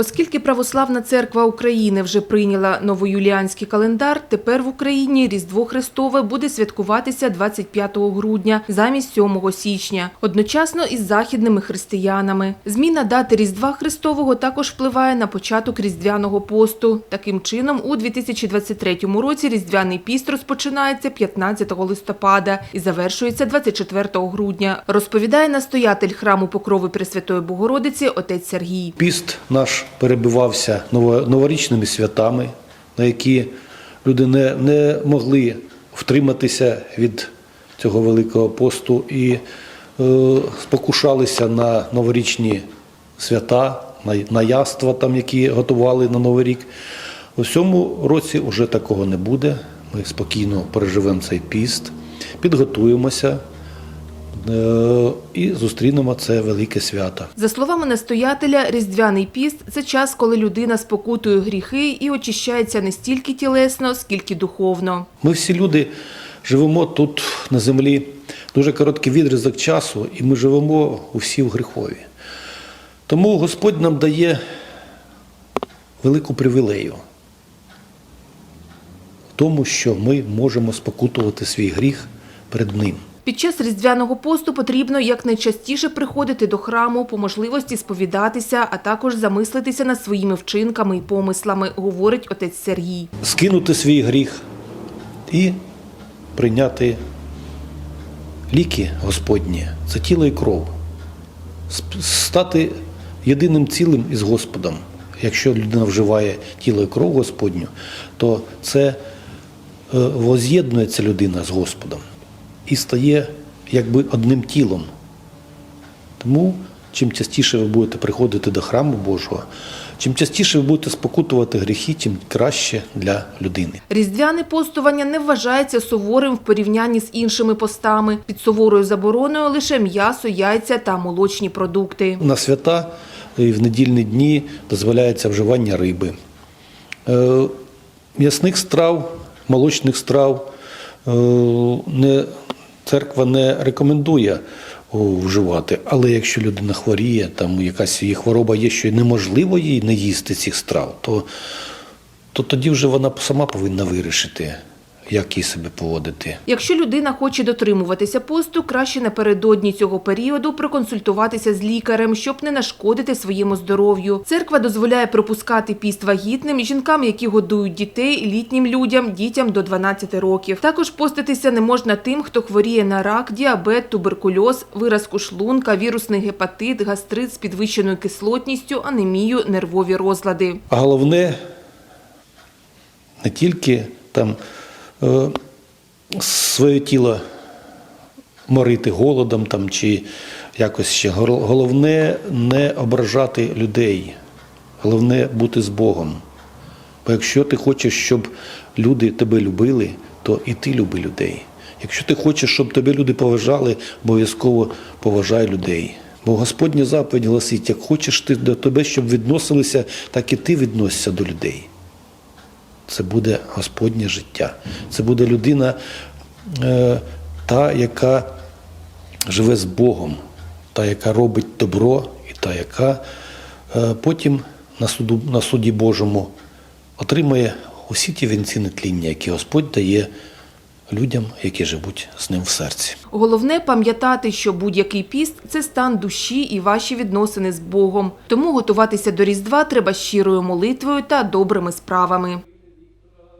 Оскільки Православна церква України вже прийняла новоюліанський календар, тепер в Україні Різдво Христове буде святкуватися 25 грудня замість 7 січня, одночасно із західними християнами. Зміна дати Різдва Христового також впливає на початок Різдвяного посту. Таким чином, у 2023 році Різдвяний піст розпочинається 15 листопада і завершується 24 грудня, розповідає настоятель храму Покрови Пресвятої Богородиці отець Сергій. Піст наш перебивався новорічними святами, на які люди не, не могли втриматися від цього великого посту і е, спокушалися на новорічні свята, на, на яства, там, які готували на Новий рік. У цьому році вже такого не буде. Ми спокійно переживемо цей піст, підготуємося і зустрінемо це велике свято. За словами настоятеля, Різдвяний піст – це час, коли людина спокутує гріхи і очищається не стільки тілесно, скільки духовно. Ми всі люди живемо тут на землі дуже короткий відрізок часу, і ми живемо усі в гріхові. Тому Господь нам дає велику привілею в тому, що ми можемо спокутувати свій гріх перед Ним. Під час Різдвяного посту потрібно якнайчастіше приходити до храму, по можливості сповідатися, а також замислитися над своїми вчинками і помислами, говорить отець Сергій. скинути свій гріх і прийняти ліки Господні це тіло і кров, стати єдиним цілим із Господом. Якщо людина вживає тіло і кров Господню, то це е, воз'єднується людина з Господом і стає якби одним тілом. Тому чим частіше ви будете приходити до храму Божого, чим частіше ви будете спокутувати гріхи, тим краще для людини. Різдвяне постування не вважається суворим в порівнянні з іншими постами. Під суворою забороною лише м'ясо, яйця та молочні продукти. На свята і в недільні дні дозволяється вживання риби. Е, М'ясних страв, молочних страв е, не, церква не рекомендує вживати. Але якщо людина хворіє, там якась її хвороба є, що неможливо їй не їсти цих страв, то, то тоді вже вона сама повинна вирішити, як їй себе поводити. Якщо людина хоче дотримуватися посту, краще напередодні цього періоду проконсультуватися з лікарем, щоб не нашкодити своєму здоров'ю. Церква дозволяє пропускати піст вагітним, жінкам, які годують дітей, літнім людям, дітям до 12 років. Також поститися не можна тим, хто хворіє на рак, діабет, туберкульоз, виразку шлунка, вірусний гепатит, гастрит з підвищеною кислотністю, анемію, нервові розлади. Головне не тільки там своє тіло морити голодом там, чи якось ще. Головне не ображати людей, головне бути з Богом. Бо якщо ти хочеш, щоб люди тебе любили, то і ти люби людей. Якщо ти хочеш, щоб тебе люди поважали, обов'язково поважай людей. Бо Господня заповідь гласить, як хочеш ти до тебе, щоб відносилися, так і ти відносишся до людей. Це буде Господнє життя. Це буде людина, е, та, яка живе з Богом, та, яка робить добро, і та, яка е, потім на, суду, на суді Божому отримає усі ті вінці нетління, які Господь дає людям, які живуть з ним в серці. Головне пам'ятати, що будь-який піст це стан душі і ваші відносини з Богом. Тому готуватися до Різдва треба щирою молитвою та добрими справами.